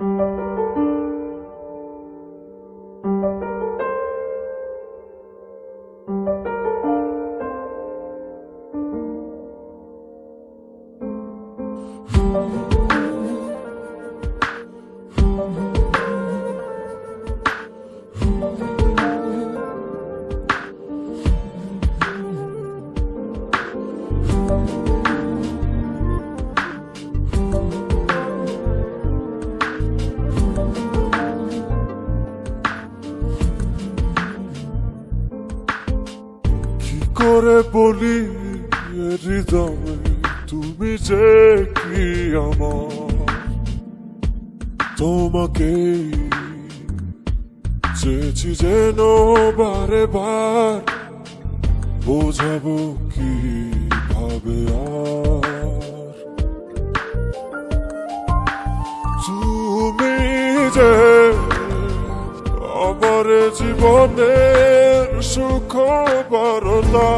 কি করে বলি, হৃদয়ে, তুমি যে কি আমার? তোমাকে চেয়েছি যেন বারে বার, বোঝাবো কি ভাবে তুমি যে আমার জীবনের সুখ বারতা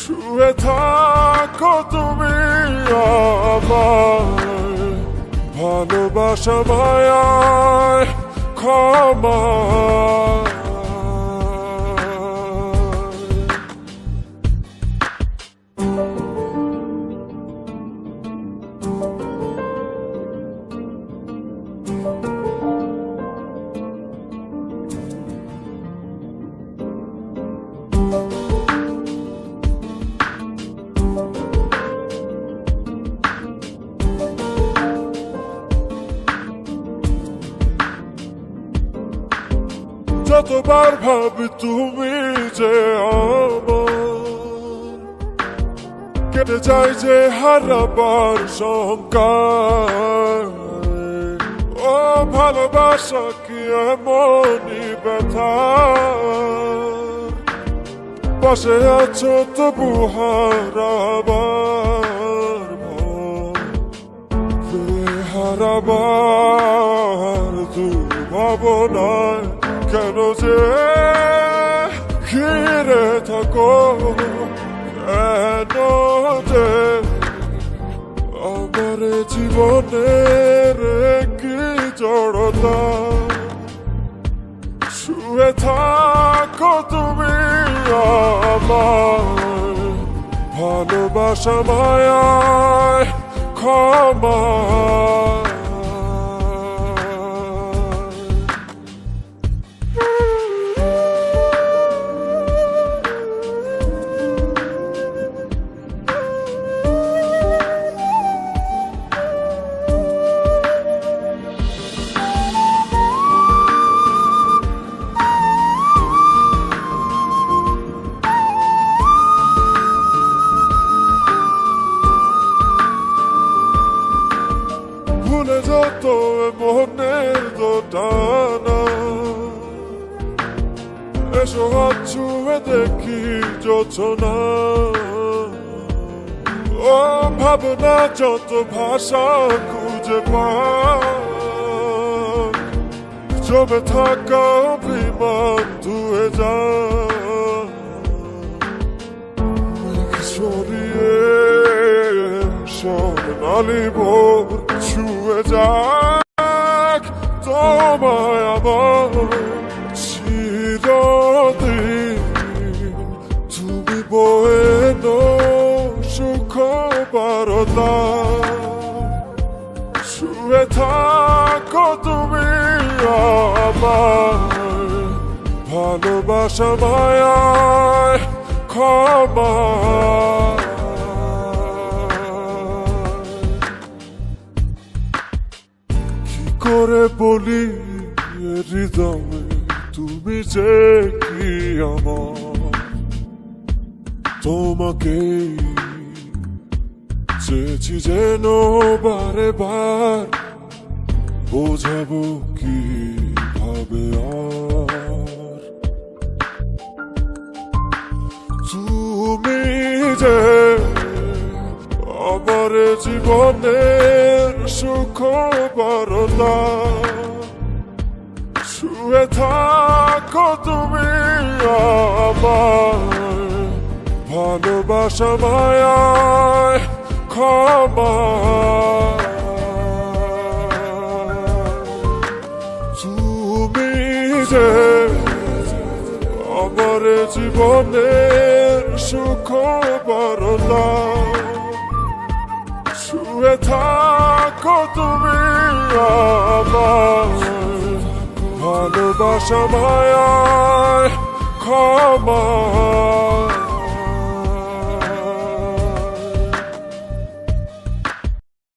শুয়ে থাকো তুমি আমার ভালোবাসা মায়ায় ক্ষমা। যতবার ভাবি তুমি যে আমার। কেটে যায় যে হারাবার শঙ্কার ও, ভালোবাসা কি এমনই ব্যথা? পাশে আছো তবু হারাবার। হারাবার দুর্ভাবনায় কেন যে ঘিরে থাকো কেন যে আমার জীবনের কি জড়তা শুয়ে থাকো তুমি আমার ভালোবাসা মায়ায় ক্ষমা যত মনের দোটানা এসো হাত ছুঁয়ে দেখি যোচনা ও ভাবনা যত ভাষা খুঁজে জমে থাকা অভিমান ধুয়ে যায় সরিয়ে স্বর্ণালী ভোর ছুঁয়ে যাক, তোমায় আমার চিরদিন। তুমি বয়ে সুখ বারতা শুয়ে থাকো তুমি আমার ভালোবাসা মায়ায় ক্ষমা। বলি হৃদয়ে, তুমি যে কি আমার? তোমাকে চেয়েছি যেন বারে বার বোঝাবো কি ভাবে আর। তুমি যে আমার জীবনের সুখ বরতা শুয়ে থাকো তুমি আমার ভালোবাসা মায়ায় ক্ষমা। তুমি যে আমার জীবনের সুখ বরতা সময় খবর